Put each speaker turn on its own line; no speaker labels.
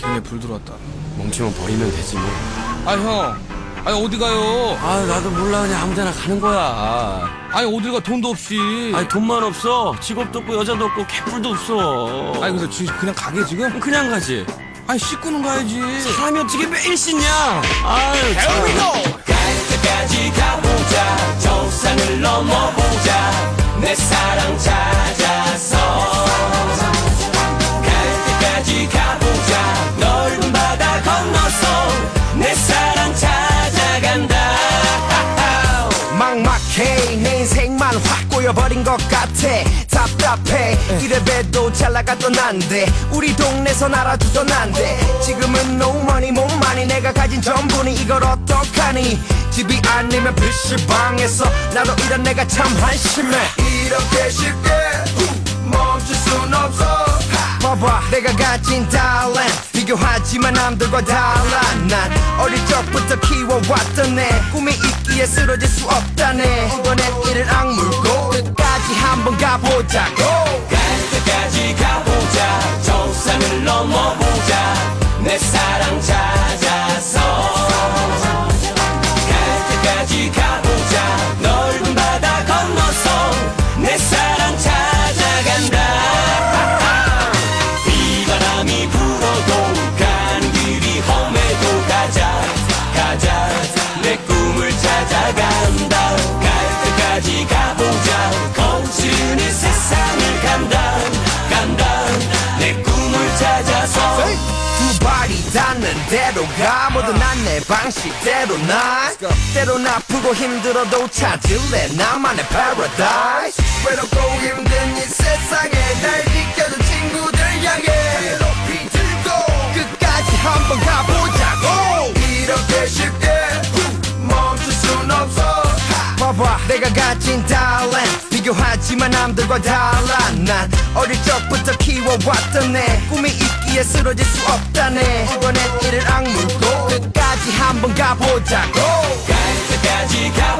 등에 불 들어왔다.
멈추면 버리면 되지 뭐.
아, 형. 아니, 어디 가요?
아 나도 몰라 그냥 아무데나 가는 거야.
아니, 어딜 가 돈도 없이.
아니 돈만 없어. 직업도 없고 여자도 없고 개뿔도 없어.
아니, 그래서 지- 그냥 가게 지금?
그냥 가지.
아니, 씻고는 가야지.
사람이 어떻게 매일 씻냐? 아유 참.
갈 때까지 가보자 정
확 꼬여버린 것 같아. 답답해. 이래봬도 잘 나갔던 난데 우리 동네선 알아주던 난데 지금은 no money more money. 내가 가진 전부니. 이걸 어떡하니? 집이 아니면 PC방에서 나도 이런 내가 참 한심해. 이렇게 쉽게 멈출 순 없어. 봐봐. 내가 가진 talent 비교하지만 남들과 달라. 난 어릴 적부터 키워왔던 내 꿈이 있기에 쓰러질 수 없다네. 이번엔 이를 악물고 끝까지 한번 가보자고.
갈 때까지 가보자
닿는 대로 가. 모두 난 내 방식대로 나 때론 아프고 힘들어도 찾을래. 나만의 paradise. 외롭고 힘든 이 세상에 날 지켜준 친구들 향해. 높이 들고 끝까지 한번 가보자고. 이렇게 쉽게 멈출 순 없어. 봐봐. 내가 가진 talent. 비교하지만 남들과 달라. 난 어릴 적부터 키 워왔던 내 꿈이 있기에 쓰러질 수 없다네. 이번엔 이를 악물고 끝까지 한번 가보자고.
갈